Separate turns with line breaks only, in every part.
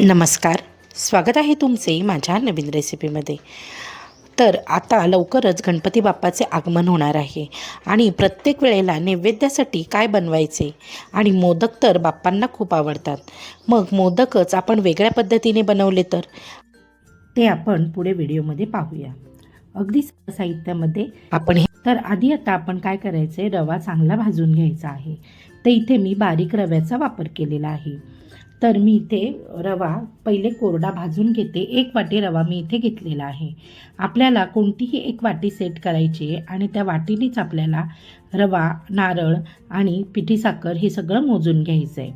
नमस्कार. स्वागत आहे तुमचे माझ्या नवीन रेसिपीमध्ये. तर आता लवकरच गणपती बाप्पाचे आगमन होणार आहे आणि प्रत्येक वेळेला नैवेद्यासाठी काय बनवायचे आणि मोदक तर बाप्पांना खूप आवडतात. मग मोदकच आपण वेगळ्या पद्धतीने बनवले तर? ते आपण पुढे व्हिडिओमध्ये पाहूया. अगदी साहित्यामध्ये. आपण हे तर आधी आता आपण काय करायचं रवा चांगला भाजून घ्यायचा आहे. तर इथे मी बारीक रव्याचा वापर केलेला आहे. तर मी इथे रवा पहिले कोरडा भाजून घेते. एक वाटी रवा मी इथे घेतलेला आहे. आपल्याला कोणतीही एक वाटी सेट करायची आहे आणि त्या वाटीनेच आपल्याला रवा नारळ आणि पिठी साखर हे सगळं मोजून घ्यायचं आहे.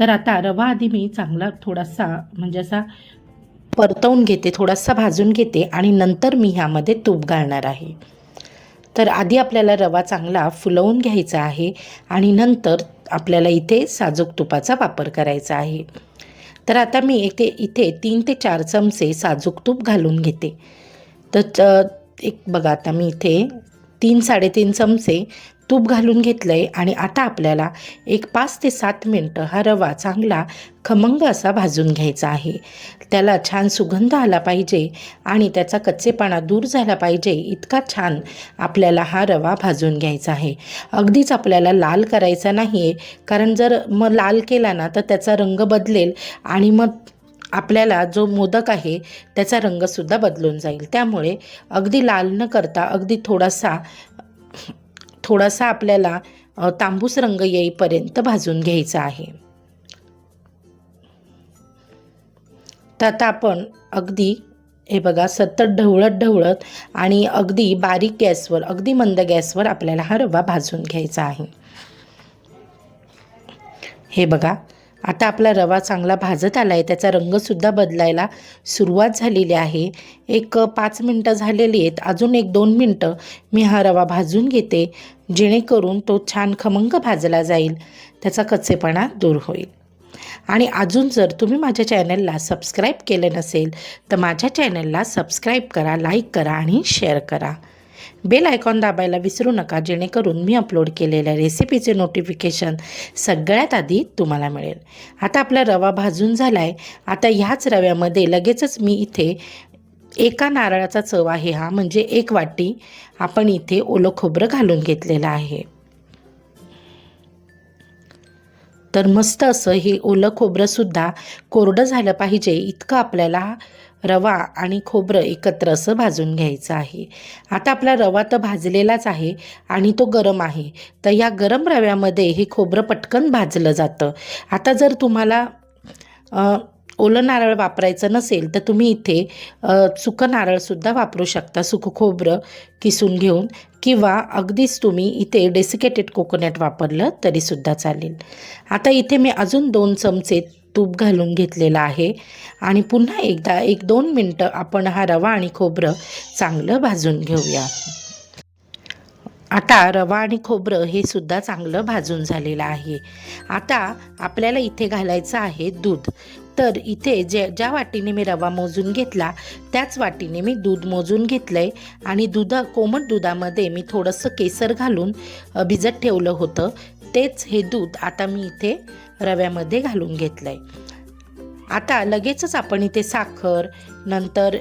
तर आता रवा आधी मी चांगला थोडासा म्हणजे असा परतवून घेते थोडासा भाजून घेते आणि नंतर मी ह्यामध्ये तूप घालणार आहे. तर आधी आपल्याला रवा चांगला फुलवून घ्यायचा आहे आणि नंतर आपल्याला इथे साजूक तुपाचा वापर करायचा आहे. तर आता मी इथे इथे तीन ते चार चमचे साजूक तूप घालून घेते. तर च- एक बघा आता मी इथे तीन साडेतीन चमचे तूप घालून घेतलं आहे आणि आता आपल्याला एक पाच ते सात मिनटं हा रवा चांगला खमंग असा भाजून घ्यायचा आहे. त्याला छान सुगंध आला पाहिजे आणि त्याचा कच्चेपणा दूर झाला पाहिजे इतका छान आपल्याला हा रवा भाजून घ्यायचा आहे. अगदीच आपल्याला लाल करायचा नाही आहे कारण जर मग लाल केला ना तर त्याचा रंग बदलेल आणि मग आपल्याला जो मोदक आहे त्याचा रंगसुद्धा बदलून जाईल. त्यामुळे अगदी लाल न करता अगदी थोडासा थोडासा आपल्याला तांबूस रंग येईपर्यंत भाजून घ्यायचा आहे. तर आता आपण अगदी हे बघा सतत ढवळत ढवळत आणि अगदी बारीक गॅसवर अगदी मंद गॅसवर आपल्याला हा रवा भाजून घ्यायचा आहे. हे बघा आता आपला रवा चांगला भाजत आला आहे त्याचा रंगसुद्धा बदलायला सुरुवात झालेली आहे. एक पाच मिनटं झालेली आहेत. अजून एक दोन मिनटं मी हा रवा भाजून घेते जेणेकरून तो छान खमंग भाजला जाईल त्याचा कच्चेपणा दूर होईल. आणि अजून जर तुम्ही माझ्या चॅनलला सबस्क्राईब केलं नसेल तर माझ्या चॅनलला सबस्क्राईब करा लाईक करा आणि शेअर करा. बेल आयकॉन दाबायला विसरू नका जेणेकरून मी अपलोड केलेल्या रेसिपीचे नोटिफिकेशन सगळ्यात आधी तुम्हाला मिळेल. आता आपला रवा भाजून झाला आहे आता ह्याच रव्यामध्ये लगेचच मी इथे एका नारळाचा चव आहे हा म्हणजे एक वाटी आपण इथे ओलं खोबरं घालून घेतलेलं आहे. तर मस्त असं हे ओलं खोबरंसुद्धा कोरडं झालं पाहिजे इतकं आपल्याला रवा आणि खोबरं एकत्र असं भाजून घ्यायचं आहे. आता आपला रवा तर भाजलेलाच आहे आणि तो गरम आहे. तर या गरम रव्यामध्ये हे खोबरं पटकन भाजलं जातं. आता जर तुम्हाला ओलं नारळ वापरायचं नसेल तर तुम्ही इथे सुकं नारळसुद्धा वापरू शकता. सुकं खोबरं किसून घेऊन किंवा अगदीच तुम्ही इथे डेसिकेटेड कोकोनट वापरलं तरीसुद्धा चालेल. आता इथे मी अजून दोन चमचे तूप घालून घेतलेलं आहे. आणि पुन्हा एकदा एक दोन मिनटं आपण हा रवा आणि खोबरं चांगलं भाजून घेऊया. आता रवा आणि खोबरं हे सुद्धा चांगलं भाजून झालेलं आहे. आता आपल्याला इथे घालायचं आहे दूध. तर इथे जे ज्या वाटीने मी रवा मोजून घेतला त्याच वाटीने मी दूध मोजून घेतलं आहे आणि दुधा कोमट दुधामध्ये मी थोडंसं केसर घालून भिजत ठेवलं होतं. तेच हे दूध आता मी इथे रव्यामध्ये घालून घेतलं आहे आता लगेचच आपण इथे साखर नंतर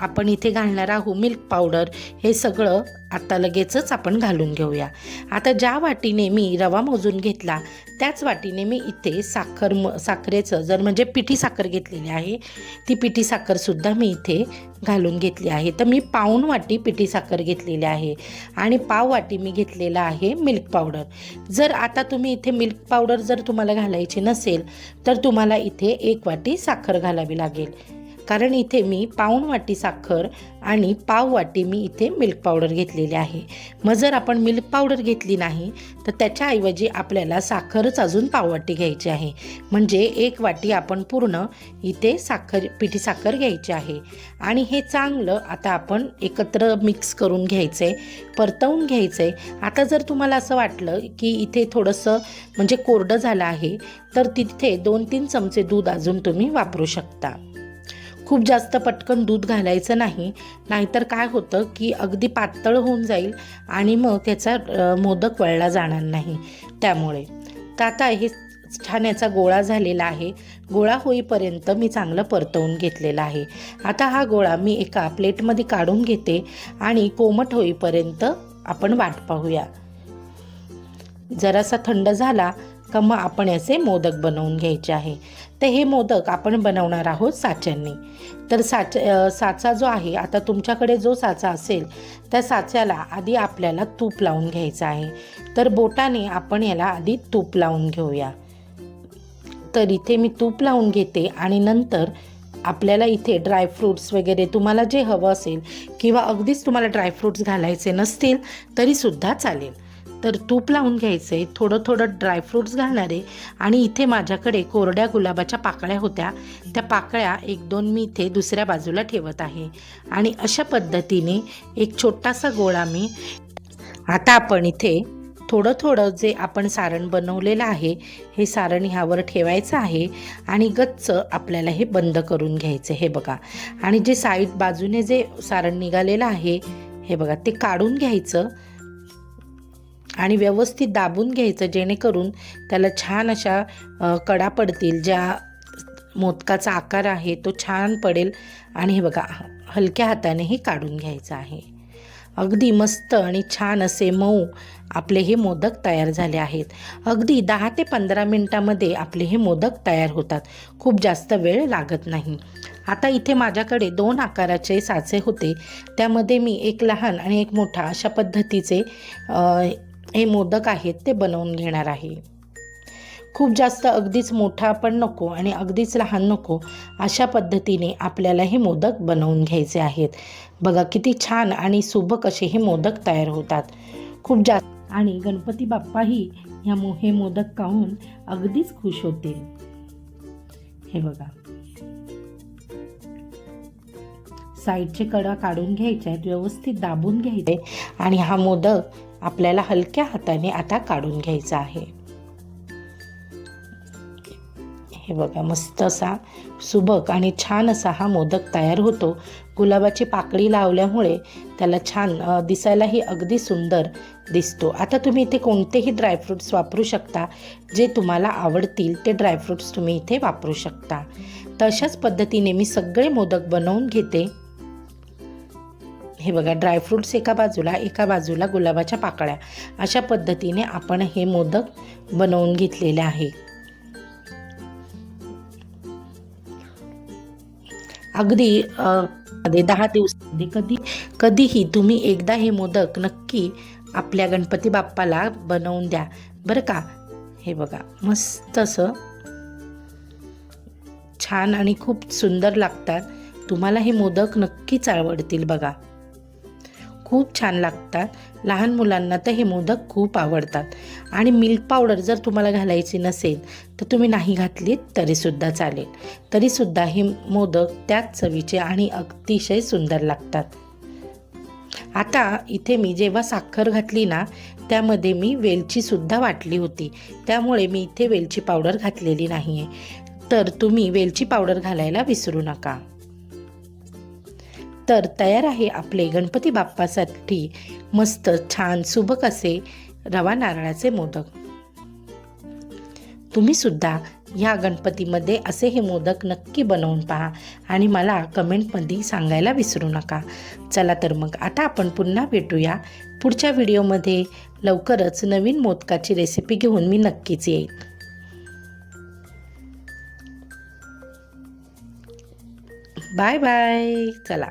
आपण इथे घालणार आहोत मिल्क पावडर हे सगळं आत्ता लगेचच आपण घालून घेऊया. आता ज्या वाटीने मी रवा मोजून घेतला त्याच वाटीने मी इथे साखर म साखरेचं जर म्हणजे पिठी साखर घेतलेली आहे ती पिठी साखरसुद्धा मी इथे घालून घेतली आहे. तर मी पाऊण वाटी पिठी साखर घेतलेली आहे आणि पाव वाटी मी घेतलेला आहे मिल्क पावडर. जर आता तुम्ही इथे मिल्क पावडर जर तुम्हाला घालायची नसेल तर तुम्हाला इथे एक वाटी साखर घालावी लागेल. कारण इथे मी पाऊण वाटी साखर आणि पाव वाटी मी इथे मिल्क पावडर घेतलेली आहे. मग जर आपण मिल्क पावडर घेतली नाही तर त्याच्याऐवजी आपल्याला साखरच अजून पाव वाटी घ्यायची आहे. म्हणजे एक वाटी आपण पूर्ण इथे साखर पिठी साखर घ्यायची आहे. आणि हे चांगलं आता आपण एकत्र मिक्स करून घ्यायचं आहे परतवून घ्यायचं आहे आता जर तुम्हाला असं वाटलं की इथे थोडंसं म्हणजे कोरडं झालं आहे तर तिथे दोन तीन चमचे दूध अजून तुम्ही वापरू शकता. खूप जास्त पटकन दूध घालायचं नाही. नाहीतर काय होतं की अगदी पातळ होऊन जाईल आणि मग त्याचा मोदक वळला जाणार नाही. त्यामुळे. तर आता हे छान याचा गोळा झालेला आहे. गोळा होईपर्यंत मी चांगलं परतवून घेतलेला आहे. आता हा गोळा मी एका प्लेटमध्ये काढून घेते आणि कोमट होईपर्यंत आपण वाट पाहूया. जरासा थंड झाला का मग आपण याचे मोदक बनवून घ्यायचे आहे. तर हे मोदक आपण बनवणार आहोत साच्यांनी. तर साच साचा जो आहे आता तुमच्याकडे जो साचा असेल त्या साच्याला आधी आपल्याला तूप लावून घ्यायचं आहे. तर बोटाने आपण याला आधी तूप लावून घेऊया. तर इथे मी तूप लावून घेते आणि नंतर आपल्याला इथे ड्रायफ्रूट्स वगैरे तुम्हाला जे हवं असेल किंवा अगदीच तुम्हाला ड्रायफ्रूट्स घालायचे नसतील तरीसुद्धा चालेल. तर तूप लावून घ्यायचे थोडं थोडं ड्रायफ्रूट्स घालणारे आणि इथे माझ्याकडे कोरड्या गुलाबाच्या पाकळ्या होत्या. त्या पाकळ्या एक दोन मी इथे दुसऱ्या बाजूला ठेवत आहे. आणि अशा पद्धतीने एक छोटासा गोळा मी आता आपण इथे थोडं थोडं जे आपण सारण बनवलेलं आहे हे सारण ह्यावर ठेवायचं आहे आणि गच्च आपल्याला हे बंद करून घ्यायचं हे बघा. आणि जे साईड बाजूने जे सारण निघालेलं आहे हे बघा ते काढून घ्यायचं. आणि व्यवस्थित दाबून घ्यायचं जेणेकरून त्याला छान अशा कडा पडतील. ज्या मोदकाचा आकार आहे तो छान पडेल. आणि हे बघा हलक्या हाताने हे काढून घ्यायचं आहे. अगदी मस्त आणि छान असे मऊ आपले हे मोदक तयार झाले आहेत. अगदी दहा ते पंधरा मिनटामध्ये आपले हे मोदक तयार होतात. खूप जास्त वेळ लागत नाही. आता इथे माझ्याकडे दोन आकाराचे साचे होते. त्यामध्ये मी एक लहान आणि एक मोठा अशा पद्धतीचे हे मोदक आहेत ते बनवून घेणार आहे. खूप जास्त अगदीच मोठा पण नको आणि अगदीच लहान नको अशा पद्धतीने आपल्याला हे मोदक बनवून घ्यायचे आहेत. बघा किती छान आणि सुबक असे हे मोदक तयार होतात. खूप जास्त आणि गणपती बाप्पाही ह्या मो हे मोदक खाऊन अगदीच खुश होते. हे बघा. साईडचे कडा काढून घ्यायचे आहेत व्यवस्थित दाबून घ्यायचे आणि हा मोदक आपल्याला हलक्या हाताने आता काढून घ्यायचा आहे. हे बघा मस्त असा सुबक आणि छान असा हा मोदक तयार होतो. गुलाबाची पाकळी लावल्यामुळे त्याला छान दिसायलाही अगदी सुंदर दिसतो. आता तुम्ही इथे कोणतेही ड्रायफ्रूट्स वापरू शकता. जे तुम्हाला आवडतील ते ड्रायफ्रूट्स तुम्ही इथे वापरू शकता. तशाच पद्धतीने मी सगळे मोदक बनवून घेते. हे बघा ड्रायफ्रूट्स एका बाजूला एका बाजूला गुलाबाच्या पाकळ्या. अशा पद्धतीने आपण हे मोदक बनवून घेतलेले आहे. अगदी दहा दिवसामध्ये कधी कधीही तुम्ही एकदा हे मोदक नक्की आपल्या गणपती बाप्पाला बनवून द्या. बरं का? हे बघा मस्त असं छान आणि खूप सुंदर लागतात. तुम्हाला हे मोदक नक्कीच आवडतील बघा. खूप छान लागतात. लहान मुलांना तर हे मोदक खूप आवडतात. आणि मिल्क पावडर जर तुम्हाला घालायची नसेल तर तुम्ही नाही घातलीत तरीसुद्धा चालेल. तरीसुद्धा हे मोदक त्याच चवीचे आणि अतिशय सुंदर लागतात. आता इथे मी जेव्हा साखर घातली ना त्यामध्ये मी वेलचीसुद्धा वाटली होती. त्यामुळे मी इथे वेलची पावडर घातलेली नाही आहे तर तुम्ही वेलची पावडर घालायला विसरू नका. तर तयार आहे आपले गणपती बाप्पासाठी. मस्त छान सुबक असे रवा नारळाचे मोदक. तुम्ही सुद्धा ह्या गणपतीमध्ये असे हे मोदक नक्की बनवून पहा आणि मला कमेंटमध्ये सांगायला विसरू नका. चला तर मग आता आपण पुन्हा भेटूया. पुढच्या व्हिडिओमध्ये लवकरच नवीन मोदकाची रेसिपी घेऊन मी नक्कीच येईल बाय बाय. चला.